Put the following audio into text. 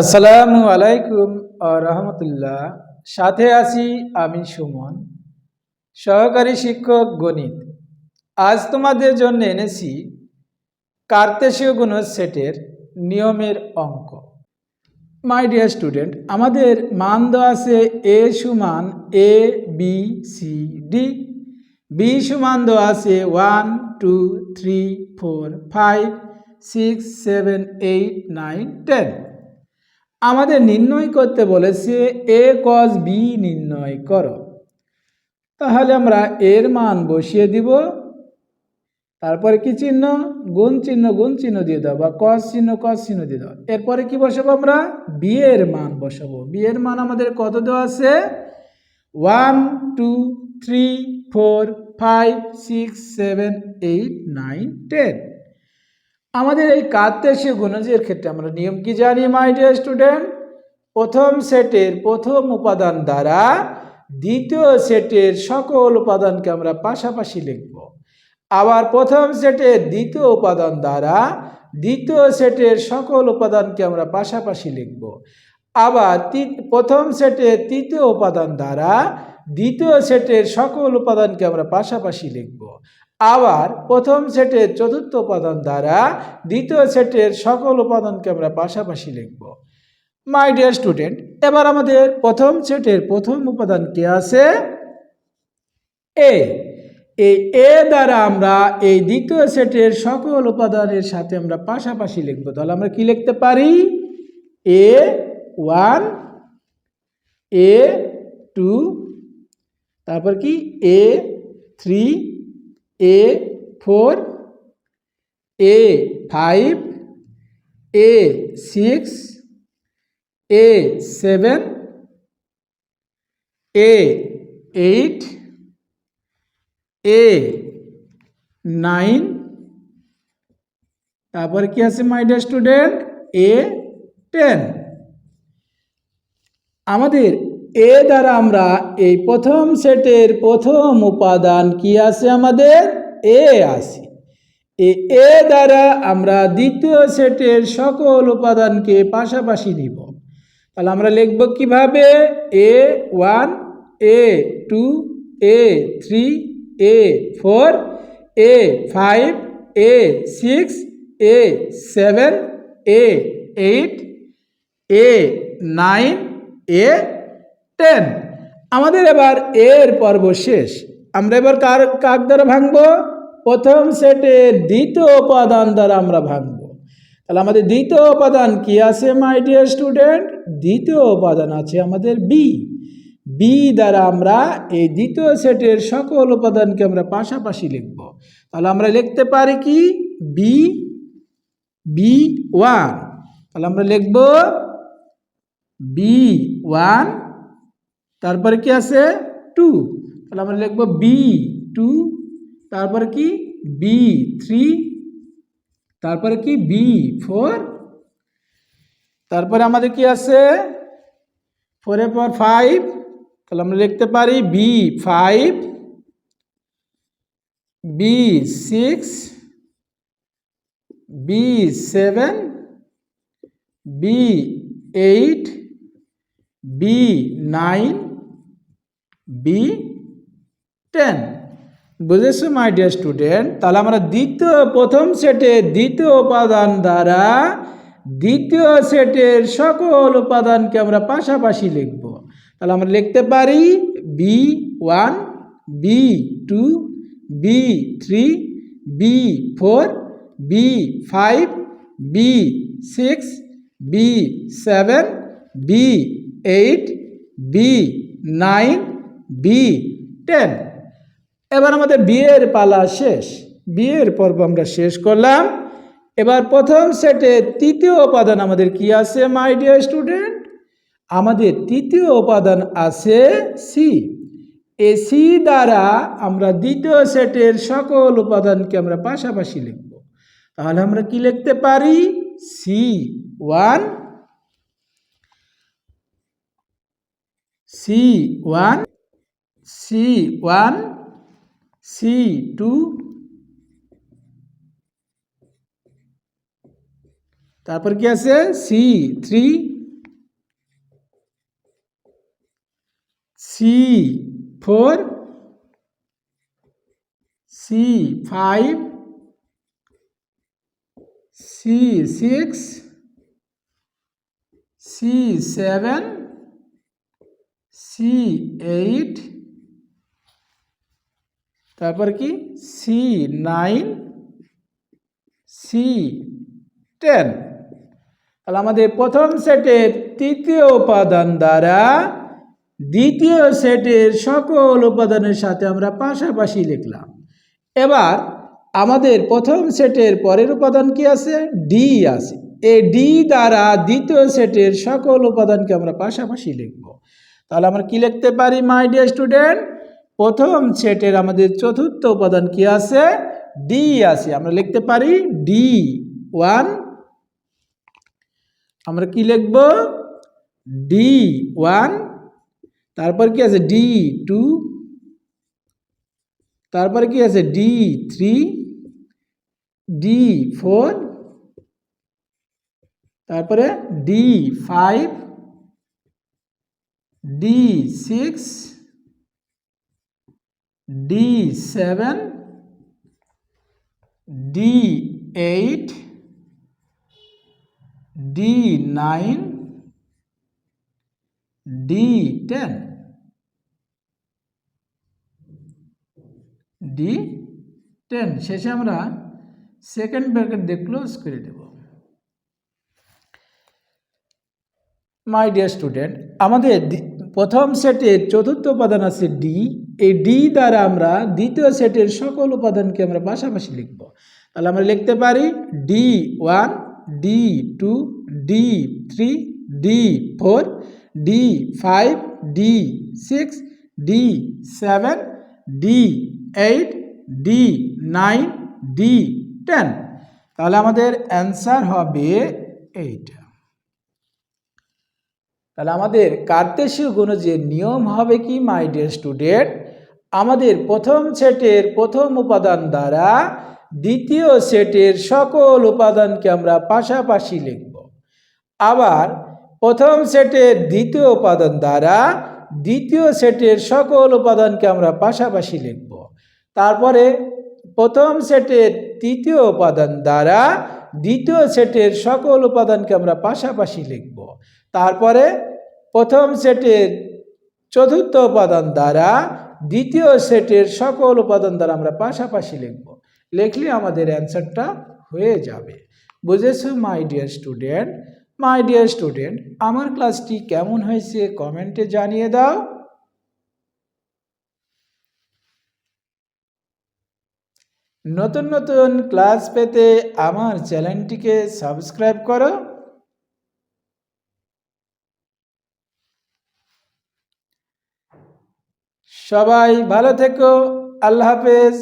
আসসালামু আলাইকুম রহমতুল্লাহ। সাথে আছি আমি সুমন, সহকারী শিক্ষক গণিত। আজ তোমাদের জন্য এনেছি কার্তেশীয় গুণ সেটের নিয়মের অঙ্ক। মাই ডিয়ার স্টুডেন্ট আমাদের মান দেওয়া আছে এ সমান A B C D B সমান দেওয়া আছে one two three four five six seven eight nine ten আমাদের নির্ণয় করতে বলেছে, এ কজ বি নির্ণয় করো। তাহলে আমরা এর মান বসিয়ে দিব। তারপরে কি চিহ্ন? গুণ চিহ্ন গুণ চিহ্ন দিয়ে দাও বা কস চিহ্ন কস চিহ্ন দিয়ে দাও। এরপরে কি বসাবো আমরা? বি এর মান বসাবো। বি এর মান আমাদের কত দেওয়া আছে? One, two, three, four, five, six, seven, eight, nine, ten. আমাদের এই কার্তেশীয় গুণজের ক্ষেত্রে আমরা নিয়ম কি জানি মাই ডিয়ার স্টুডেন্ট প্রথম সেটের প্রথম উপাদান দ্বারা দ্বিতীয় সেটের সকল উপাদানকে আমরা পাশাপাশি লিখব। আবার প্রথম সেটের দ্বিতীয় উপাদান দ্বারা দ্বিতীয় সেটের সকল উপাদানকে আমরা পাশাপাশি লিখব। আবার প্রথম সেটের তৃতীয় উপাদান দ্বারা দ্বিতীয় সেটের সকল উপাদানকে আমরা পাশাপাশি লিখব। আবার প্রথম সেটের চতুর্থ উপাদান দ্বারা দ্বিতীয় সেটের সকল উপাদানকে আমরা পাশাপাশি লিখব। মাই ডিয়ার স্টুডেন্ট এবার আমাদের প্রথম সেটের প্রথম উপাদান কে আছে? এ এই এ দ্বারা আমরা এই দ্বিতীয় সেটের সকল উপাদানের সাথে আমরা পাশাপাশি লিখব। তাহলে আমরা কি লিখতে পারি? এ ওয়ান এ টু তারপর কি? A three A four A five A six A seven A eight A nine তারপরে কি আছে my dear student A ten আমাদের এ দ্বারা আমরা এই প্রথম সেটের প্রথম উপাদান কি আছে আমাদের? এ আছে। এই এ দ্বারা আমরা দ্বিতীয় সেটের সকল উপাদানকে পাশাপাশি নিব। তাহলে আমরা লিখব কীভাবে? A one, A two, A three, A four, A five, A six, A seven, A eight, A nine, A ten. আমাদের এবার এর পর্ব শেষ। আমরা এবার কার কাক দ্বারা ভাঙবো? প্রথম সেটের দ্বিতীয় উপাদান দ্বারা আমরা ভাঙবো। তাহলে আমাদের দ্বিতীয় উপাদান কি আছে মাই ডিয়ার স্টুডেন্ট দ্বিতীয় উপাদান আছে আমাদের বি বি দ্বারা আমরা এই দ্বিতীয় সেটের সকল উপাদানকে আমরা পাশাপাশি লিখব। তাহলে আমরা লিখতে পারি কি? বি বি ওয়ান তাহলে আমরা লিখব বি ওয়ান তারপরে কি আছে? টু তাহলে আমরা লিখব বি টু তারপরে কি? বি থ্রি তারপরে কি? বি ফোর তারপরে আমাদের কি আছে? ফোরের পর ফাইভ তাহলে আমরা লিখতে পারি B five B six B seven B eight B nine B ten বুঝেছ মাই ডিয়ার স্টুডেন্ট তাহলে আমরা দ্বিতীয়, প্রথম সেটে দ্বিতীয় উপাদান দ্বারা দ্বিতীয় সেটের সকল উপাদানকে আমরা পাশাপাশি লিখব। তাহলে আমরা লিখতে পারি B one B two B three B four B five B six B seven B eight B nine B ten. এবার আমাদের বিয়ের পালা শেষ। বিয়ের পর্ব আমরা শেষ করলাম। এবার প্রথম সেটে তৃতীয় উপাদান আমাদের কি আছে মাই ডিয়ার স্টুডেন্ট আমাদের তৃতীয় উপাদান আছে সি এ সি দ্বারা আমরা দ্বিতীয় সেটের সকল উপাদানকে আমরা পাশাপাশি লিখব। তাহলে আমরা কি লিখতে পারি? C one C one C1, C2, তারপর কি C3, C4, C5, C6, C7, C8, তারপর কি? সি নাইন সি টেন তাহলে আমাদের প্রথম সেটের তৃতীয় উপাদান দ্বারা দ্বিতীয় সেটের সকল উপাদানের সাথে আমরা পাশাপাশি লিখলাম। এবার আমাদের প্রথম সেটের পরের উপাদান কি আছে? ডি আছে। এই ডি দ্বারা দ্বিতীয় সেটের সকল উপাদানকে আমরা পাশাপাশি লিখব। তাহলে আমরা কি লিখতে পারি মাই ডিয়ার স্টুডেন্ট প্রথম সেটের আমাদের চতুর্থ উপাদান কি আছে? ডি আছে। আমরা লিখতে পারি ডি ওয়ান আমরা কি লিখব? ডি ওয়ান তারপর কি আছে? ডি টু তারপরে কি আছে? ডি থ্রি ডি ফোর তারপরে D five D six D seven D eight D nine D ten D ten শেষে আমরা সেকেন্ড ব্র্যাকেট দিয়ে ক্লোজ করে দেব। মাই ডিয়ার স্টুডেন্ট আমাদের প্রথম সেটের চতুর্থ উপাদান আছে ডি এই ডি দ্বারা আমরা দ্বিতীয় সেটের সকল উপাদানকে আমরা পাশাপাশি লিখব। তাহলে আমরা লিখতে পারি D one D two D three D four D five D six D seven D eight D nine D ten তাহলে আমাদের অ্যান্সার হবে এইটা। তাহলে আমাদের কার্তেশীয় গুণজের নিয়ম হবে কি মাই ডিয়ার স্টুডেন্ট আমাদের প্রথম সেটের প্রথম উপাদান দ্বারা দ্বিতীয় সেটের সকল উপাদানকে আমরা পাশাপাশি লিখব। আবার প্রথম সেটের দ্বিতীয় উপাদান দ্বারা দ্বিতীয় সেটের সকল উপাদানকে আমরা পাশাপাশি লিখব। তারপরে প্রথম সেটের তৃতীয় উপাদান দ্বারা দ্বিতীয় সেটের সকল উপাদানকে আমরা পাশাপাশি লিখব। তারপরে প্রথম সেটের চতুর্থ উপাদান দ্বারা দ্বিতীয় সেটের সকল উপাদান দ্বারা আমরা পাশাপাশি লিখব। লিখলে আমাদের অ্যান্সারটা হয়ে যাবে। বুঝেছ, my dear student? My dear student, আমার ক্লাসটি কেমন হয়েছে কমেন্টে জানিয়ে দাও। নতুন নতুন ক্লাস পেতে আমার চ্যানেলটিকে সাবস্ক্রাইব করো। সবাই ভালো থেকো আল্লাহ হাফেজ।